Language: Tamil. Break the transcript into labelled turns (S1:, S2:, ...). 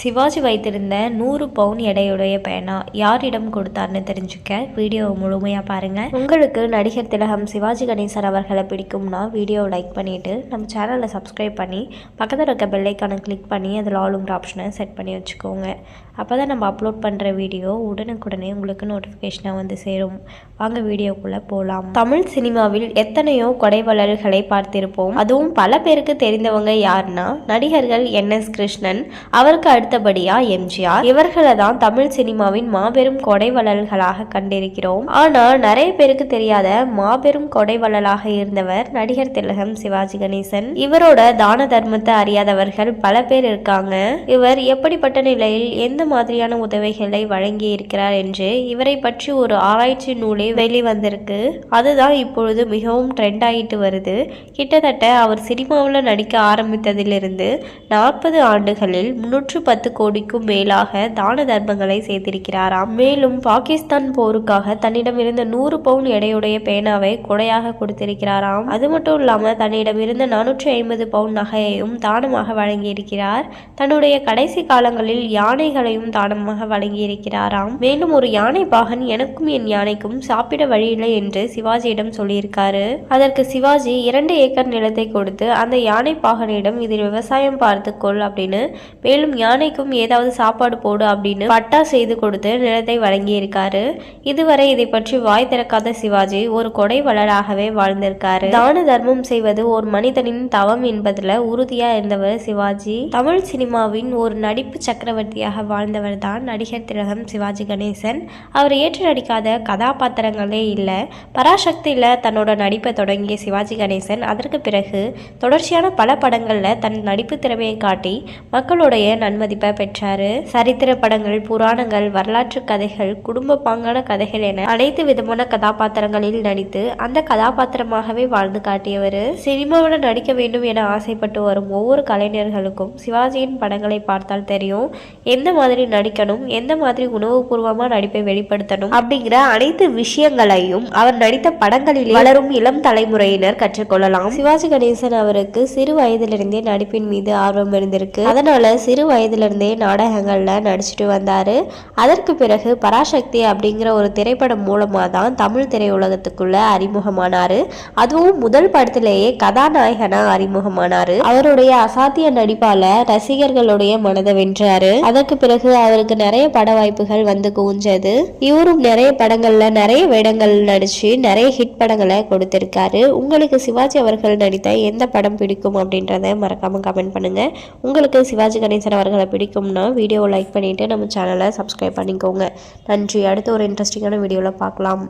S1: சிவாஜி வைத்திருந்த நூறு பவுன் எடையுடைய பேனா யாரிடம் கொடுத்தார்னு தெரிஞ்சுக்க வீடியோவை முழுமையாக பாருங்கள் உங்களுக்கு நடிகர் திலகம் சிவாஜி கணேசன் அவர்களை பிடிக்கும்னா வீடியோவை லைக் பண்ணிவிட்டு நம்ம சேனலை சப்ஸ்கிரைப் பண்ணி பக்கத்தில் இருக்க பெல்லைக்கான கிளிக் பண்ணி அதில் ஆளுங்கிற ஆப்ஷனை செட் பண்ணி வச்சுக்கோங்க. அப்போ தான் நம்ம அப்லோட் பண்ணுற வீடியோ உடனுக்குடனே உங்களுக்கு நோட்டிஃபிகேஷனாக வந்து சேரும். வாங்க வீடியோக்குள்ளே போகலாம் தமிழ் சினிமாவில் எத்தனையோ கொடைவளர்களை பார்த்திருப்போம். அதுவும் பல பேருக்கு தெரிந்தவங்க யாருன்னா நடிகர்கள் என் எஸ் கிருஷ்ணன். அவருக்கு அடுத்தபடியா எம்ஜிஆர். இவர்களை தான் தமிழ் சினிமாவின் மாபெரும் கொடைவள்ளல்களாக கண்டிருக்கிறோம். ஆனா நிறைய பேருக்கு தெரியாத மாபெரும் கொடைவள்ளலாக இருந்தவர் நடிகர் திலகம் சிவாஜி கணேசன். இவரோட தான தர்மத்தை அறியாதவர்கள் பல பேர் இருக்காங்க. இவர் எப்படிப்பட்ட நிலையில் எந்த மாதிரியான உதவிகளை வழங்கி இருக்கிறார் என்று இவரை பற்றி ஒரு ஆராய்ச்சி நூலே வெளிவந்திருக்கு. அதுதான் இப்பொழுது மிகவும் ட்ரெண்ட் ஆகிட்டு வருது. கிட்டத்தட்ட அவர் சினிமாவில் நடிக்க ஆரம்பித்ததிலிருந்து நாற்பது ஆண்டுகளில் முன்னூற்று பத்து கோடிக்கும் மேலாக தான தர்மங்களை செய்திருக்கிறாராம். மேலும் பாகிஸ்தான் போருக்காக தன்னிடம் இருந்த நூறு பவுன் எடையுடைய பேனாவை கொடையாக கொடுத்திருக்கிறாராம். அது மட்டும் இல்லாம தன்னிடம் இருந்த நானூற்றி ஐம்பது பவுன் நகையையும் தானமாக வழங்கியிருக்கிறார். தன்னுடைய கடைசி காலங்களில் யானைகளையும் தானமாக வழங்கியிருக்கிறாராம். மேலும் ஒரு யானை பாகன் எனக்கும் என் யானைக்கும் சாப்பிட வழியில்லை என்று சிவாஜியிடம் சொல்லியிருக்காரு. அதற்கு சிவாஜி இரண்டு ஏக்கர் நிலத்தை கொடுத்து அந்த யானை பாகனிடம் இதில் விவசாயம் பார்த்துக்கொள் அப்படின்னு மேலும் யானை யானைக்கும் ஏதாவது சாப்பாடு போடு அப்படின்னு பட்டா செய்து கொடுத்து நிலத்தை வழங்கியிருக்காரு. இதுவரை இதை பற்றி வாய் திறக்காத சிவாஜி ஒரு கொடை வளராகவே வாழ்ந்திருக்காரு. தான தர்மம் செய்வது ஒரு மனிதனின் தவம் என்பதுல உறுதியா இருந்தவர் சிவாஜி. தமிழ் சினிமாவின் ஒரு நடிப்பு சக்கரவர்த்தியாக வாழ்ந்தவர் தான் நடிகர் திலகம் சிவாஜி கணேசன். அவர் ஏற்று நடிக்காத கதாபாத்திரங்களே இல்லை. பராசக்தியில் தன்னோட நடிப்பை தொடங்கிய சிவாஜி கணேசன் அதற்கு பிறகு தொடர்ச்சியான பல படங்களில் தன் நடிப்பு திறமையை காட்டி மக்களுடைய நன்மதி நன்மதிப்பை பெற்றாரு. சரித்திர படங்கள் புராணங்கள் வரலாற்று கதைகள் குடும்ப பாங்கான கதைகள் என அனைத்து விதமான கதாபாத்திரங்களில் நடித்து அந்த கதாபாத்திரமாகவே வாழ்ந்து காட்டியவர். சினிமாவில் நடிக்க வேண்டும் என ஆசைப்பட்டு வரும் ஒவ்வொரு கலைஞர்களுக்கும் சிவாஜியின் படங்களை பார்த்தால் தெரியும். எந்த மாதிரி நடிக்கணும் எந்த மாதிரி உணவுபூர்வமாக நடிப்பை வெளிப்படுத்தணும் அப்படிங்கிற அனைத்து விஷயங்களையும் அவர் நடித்த படங்களில் வளரும் இளம் தலைமுறையினர் கற்றுக்கொள்ளலாம். சிவாஜி கணேசன் அவருக்கு சிறு வயதிலிருந்தே நடிப்பின் மீது ஆர்வம் இருந்திருக்கு. அதனால சிறு வயதிலிருந்தே நாடகங்களில் நடிச்சுட்டு வந்தார். அதற்கு பிறகு பராசக்தி அப்படிங்கிற ஒரு திரைப்படம் மூலமாக தான் தமிழ் திரையுலகத்துக்குள்ள அறிமுகமானார். அதுவும் முதல் படத்திலேயே கதாநாயகனாக அறிமுகமானார். அவருடைய அசாத்திய நடிப்பால ரசிகர்களுடைய மனதை வென்றாரு. அதற்கு பிறகு அவருக்கு நிறைய பட வாய்ப்புகள் வந்து குவிஞ்சது. இவரும் நிறைய படங்கள்ல நிறைய வேடங்கள் நடிச்சு நிறைய ஹிட் படங்களை கொடுத்திருக்காரு. உங்களுக்கு சிவாஜி அவர்கள் நடித்த எந்த படம் பிடிக்கும் அப்படின்றத மறக்காமல் கமெண்ட் பண்ணுங்க. உங்களுக்கு சிவாஜி கணேசன் அவர்களை பிடிக்கும்னா வீடியோவை லைக் பண்ணிவிட்டு நம்ம சேனலை சப்ஸ்கிரைப் பண்ணிக்கோங்க. நன்றி. அடுத்த ஒரு இன்ட்ரெஸ்டிங்கான வீடியோவில் பார்க்கலாம்.